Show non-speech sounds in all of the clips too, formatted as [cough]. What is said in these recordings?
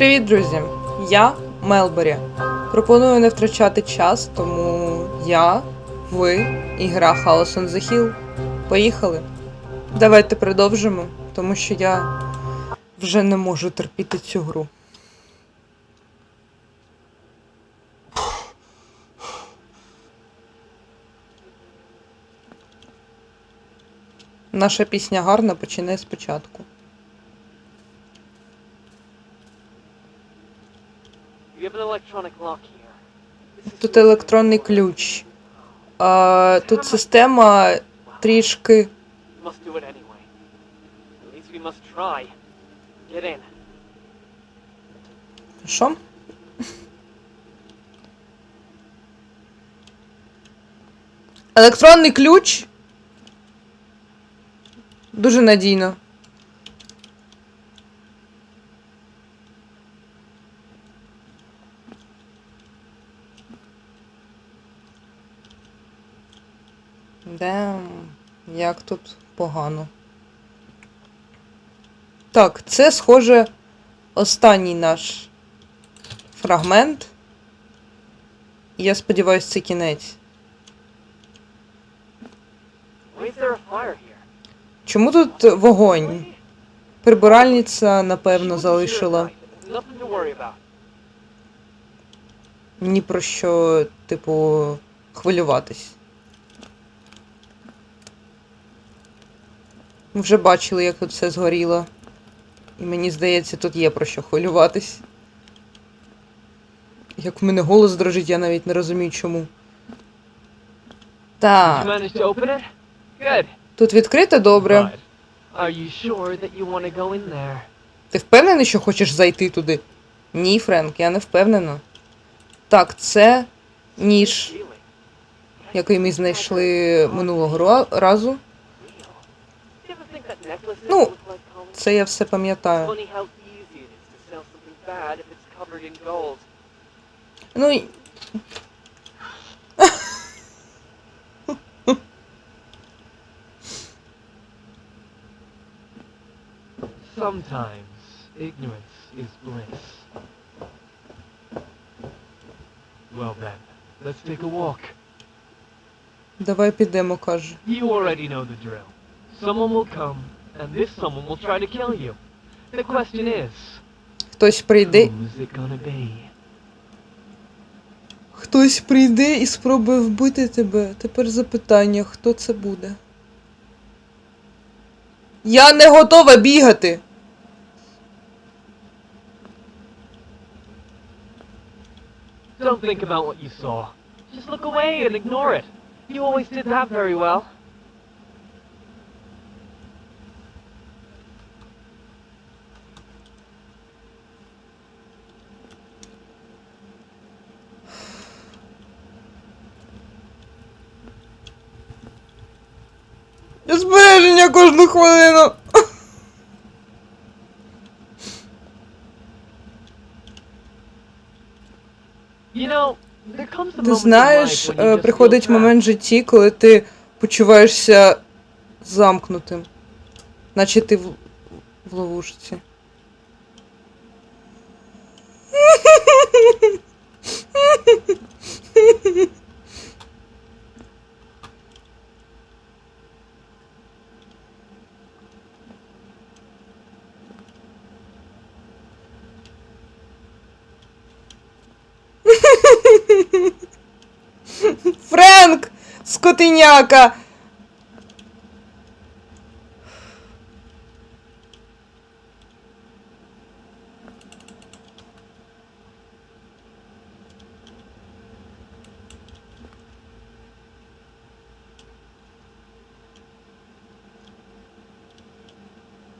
Привіт, друзі! Я Мелбері. Пропоную не втрачати час, тому я, ви і гра House on the Hill. Поїхали. Давайте продовжимо, тому що я вже не можу терпіти цю гру. Наша пісня гарна починає спочатку. You have an electronic lock here. This is Тут електронний ключ. А, тут система трішки. Що? Електронний ключ. Дуже надійно. Дем, як тут погано. Так, це схоже останній наш фрагмент. Я сподіваюся, це кінець. Чому тут вогонь? Прибиральниця, напевно, залишила. Ні про що, типу, хвилюватись. Ми вже бачили, як тут все згоріло. І мені здається, тут є про що хвилюватись. Як в мене голос дрожить, я навіть не розумію чому. Так, тут відкрито добре. Ти впевнений, що хочеш зайти туди? Ні, Френк, я не впевнена. Так, це ніж, який ми знайшли минулого разу. Real. You ever think that necklaces Ну? Це я все пам'ятаю. Ну, й- Sometimes ignorance is bliss. Well then, let's take a walk. давай підемо, каже. You already know the drill. Someone will come, and this someone will try to kill you. The question is, Хтось прийде. who's it gonna be? Хтось прийде і спробує вбити тебе. Тепер запитання, хто це буде? Я не готова бігати. Don't think about what you saw. Just look away and ignore it. You always did that very well. Збереження кожну хвилину. Ти знаєш, е, приходить момент в житті, коли ти почуваєшся замкнутим. Наче ти в, в ловушці. Скотиняка!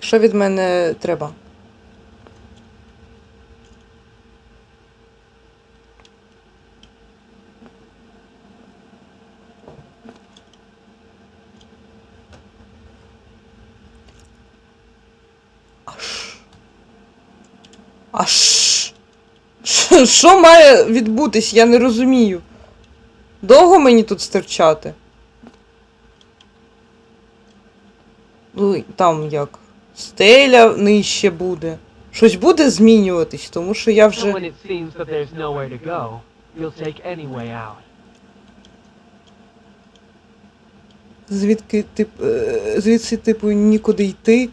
Що від мене треба? Аж. Що- має відбутись, я не розумію. Довго мені тут стерчати? Ну, там як. Стеля нижче буде. щось буде змінюватись, тому що я вже. Звідки тип, е, звідси, типу, нікуди йти.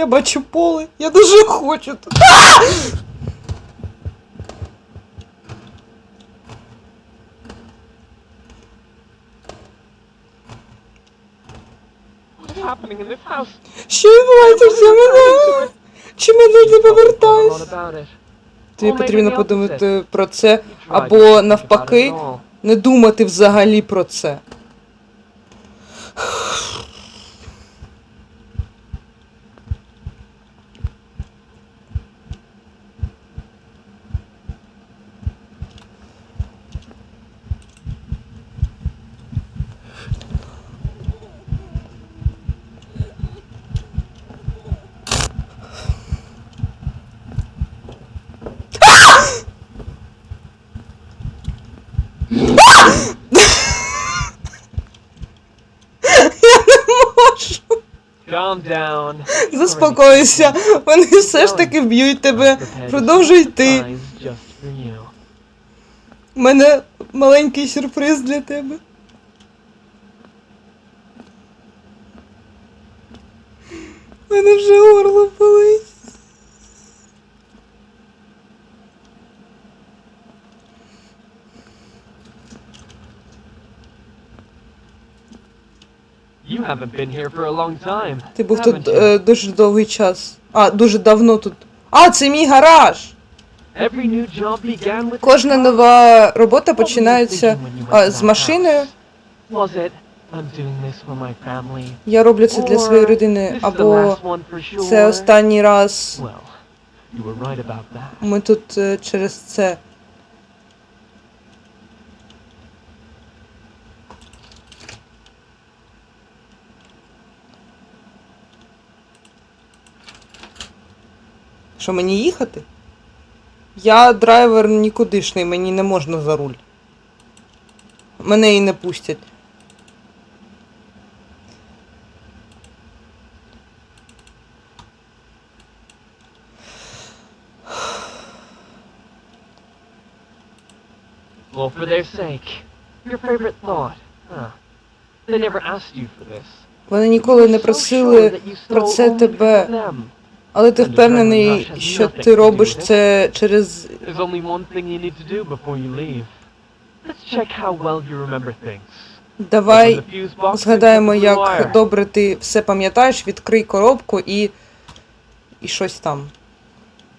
Я бачу поле, я дуже хочу тут. Happening in this house? Що відбувається в? Чому я не повертаюсь? Тобі потрібно подумати про це, або навпаки, не думати взагалі про це. Я не можу. Calm down. Заспокойся. Вони все ж таки вб'ють тебе. Продовжуй йти. У мене маленький сюрприз для тебе. У мене вже горло болить. You haven't been here for a long time. Ти був тут е, дуже довгий час. А, дуже давно тут. А, це мій гараж! Every new job began with Кожна нова робота починається а, з машиною. Was it? I'm doing this for my family. Я роблю це для своєї родини. This is the Або last one for sure. це останній раз. Well, you were right about that. Ми тут е, через це. Що мені їхати? Я драйвер нікудишний, мені не можна за руль. Мене і не пустять. Well, for their sake. Your favorite thought. Huh. They never asked you for this. Вони ніколи не просили про це тебе. Але ти впевнений, що ти робиш це через. There's only one thing you need to do before you leave. Let's check how well you remember things. Давай згадаємо, як добре ти все пам'ятаєш, відкрий коробку і. і щось там.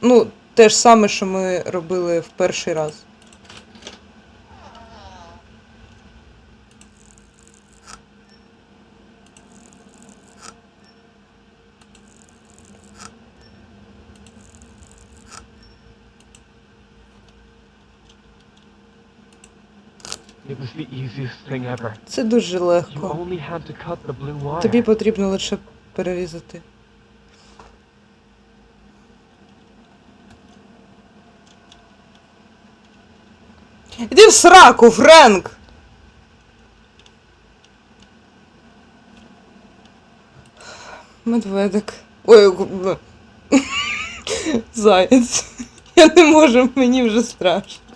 Ну, те ж саме, що ми робили в перший раз. It was the easiest thing ever. Це дуже легко. Тобі потрібно лише перерізати. Іди в сраку, Френк! Медведик. Ой, [laughs] Заєць. Я не можу, мені вже страшно.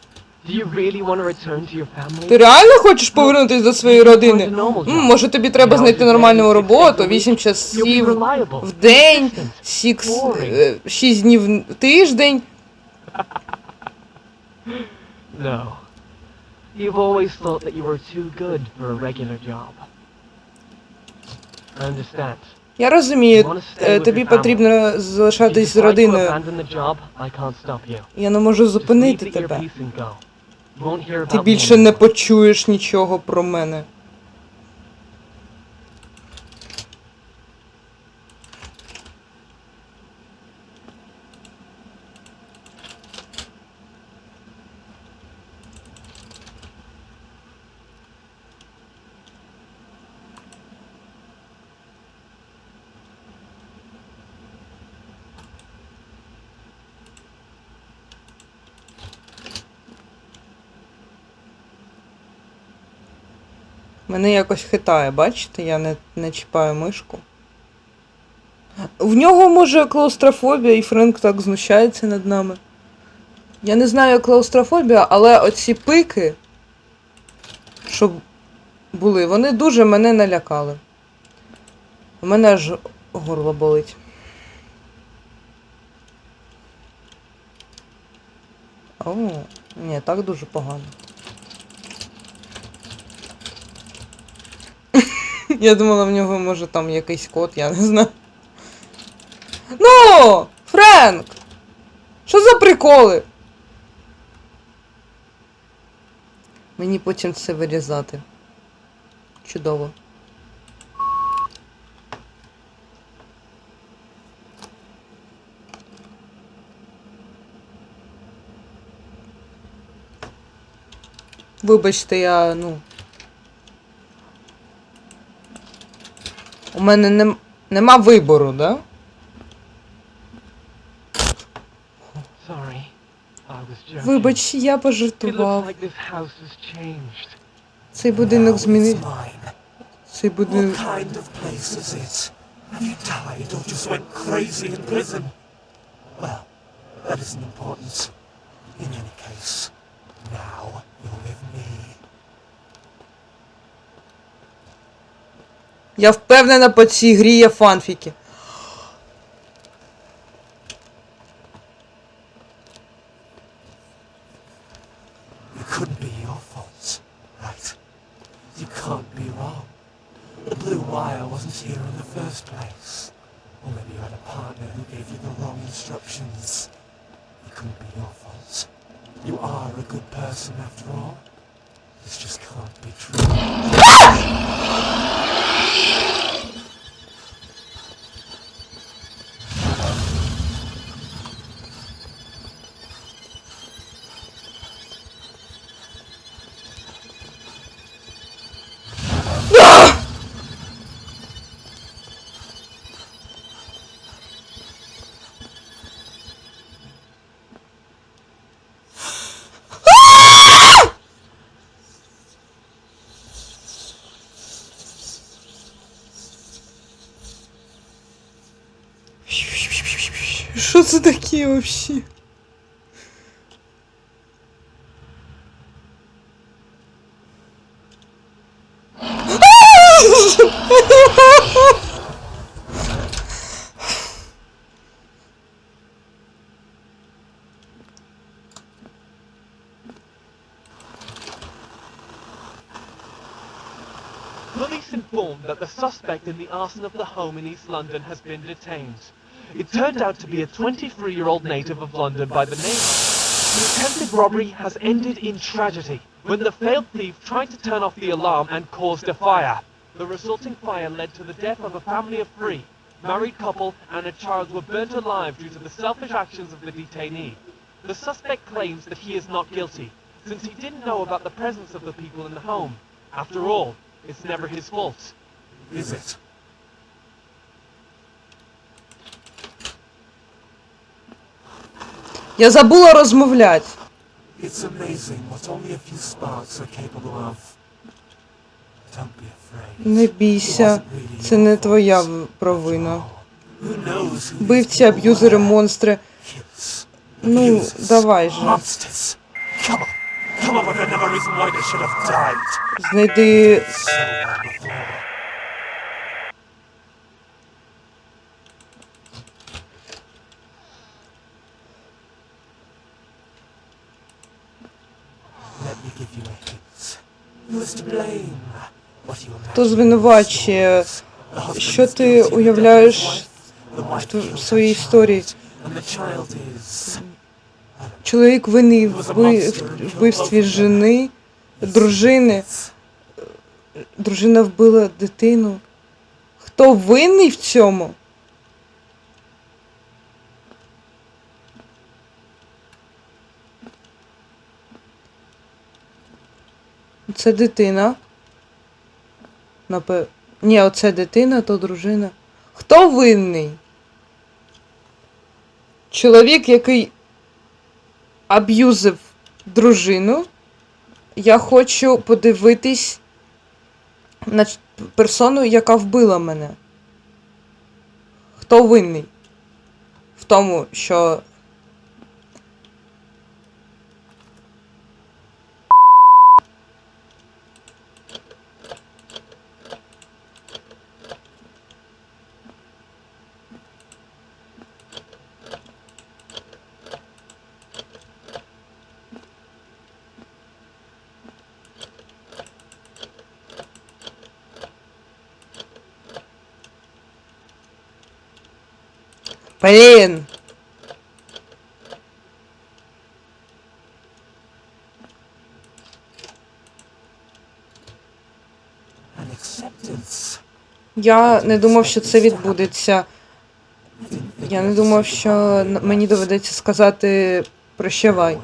Ти реально хочеш повернутися до своєї родини? М, може тобі треба знайти нормальну роботу, 8 часів в день, consistent. сікс, Boring. е, 6 днів в тиждень. No. You've always thought that you were too good for a regular job. I understand. Я розумію, е, тобі потрібно залишатись з родиною. Я не можу зупинити тебе. Ти більше не почуєш нічого про мене. Мене якось хитає, бачите, я не, не чіпаю мишку. В нього може клаустрофобія, і Френк так знущається над нами. Я не знаю, як клаустрофобія, але оці пики, що були, вони дуже мене налякали. У мене аж горло болить. О, ні, так дуже погано. Я думала, в нього може там якийсь код, я не знаю. Ну! Френк! Що за приколи? Мені потім це вирізати. Чудово. Вибачте, я, ну. Мене нем... нема вибору, да? Вибач, я пожартував. Цей будинок змінив. Цей будинок. Well, that isn't important. In any case, now Я впевнена, по цій грі є фанфіки. Що це таке вообще? Police informed that the suspect in the arson of the home in East London has been detained. It turned out to be a 23-year-old native of London by the name. The attempted robbery has ended in tragedy when the failed thief tried to turn off the alarm and caused a fire. The resulting fire led to the death of a family of three. Married couple and a child were burnt alive due to the selfish actions of the detainee. The suspect claims that he is not guilty, since he didn't know about the presence of the people in the home. After all, it's never his fault. Is it? Я забула розмовляти. It's amazing what only a few sparks are capable of. Don't be afraid. Не бійся, це не твоя провина. These аб'юзери, монстри. Ну, давай же. Monsters. Come on. Come on with another reason why they should have died. Знайди. So long before. Let me give you a hint. Who is to blame? What you Хто звинувачує? Що ти уявляєш в своїй історії? Чоловік винний в вбивстві жени, дружини. Дружина вбила дитину. Хто винний в цьому? Це дитина. Напе... Ні, оце дитина, то дружина. Хто винний? Чоловік, який аб'юзив дружину. Я хочу подивитись на персону, яка вбила мене. Хто винний? В тому, що. Acceptance. Я не думав, що це відбудеться. Я не думав, що мені доведеться сказати прощавай.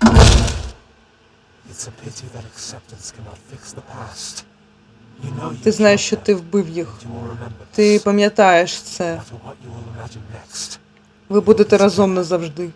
It's a pity that acceptance cannot fix the past. You know you Ти знаєш, що ти вбив їх. Ти пам'ятаєш це. Ви будете разом назавжди.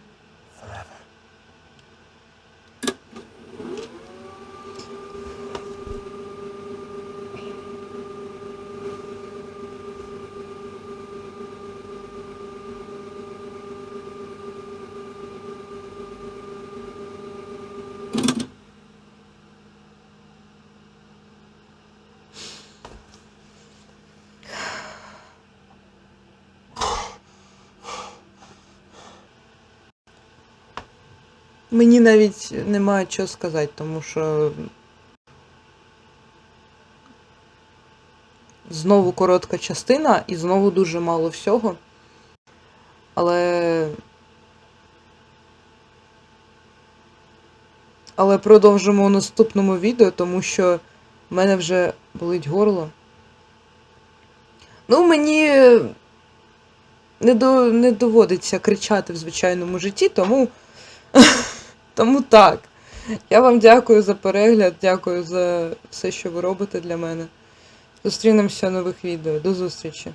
Мені навіть немає чого сказати, тому що. Знову коротка частина і знову дуже мало всього. Але. Але продовжимо у наступному відео, тому що в мене вже болить горло. Ну, мені не, до, не доводиться кричати в звичайному житті, тому. [laughs] Тому так. Я вам дякую за перегляд, дякую за все, що ви робите для мене. Зустрінемося в нових відео. До зустрічі!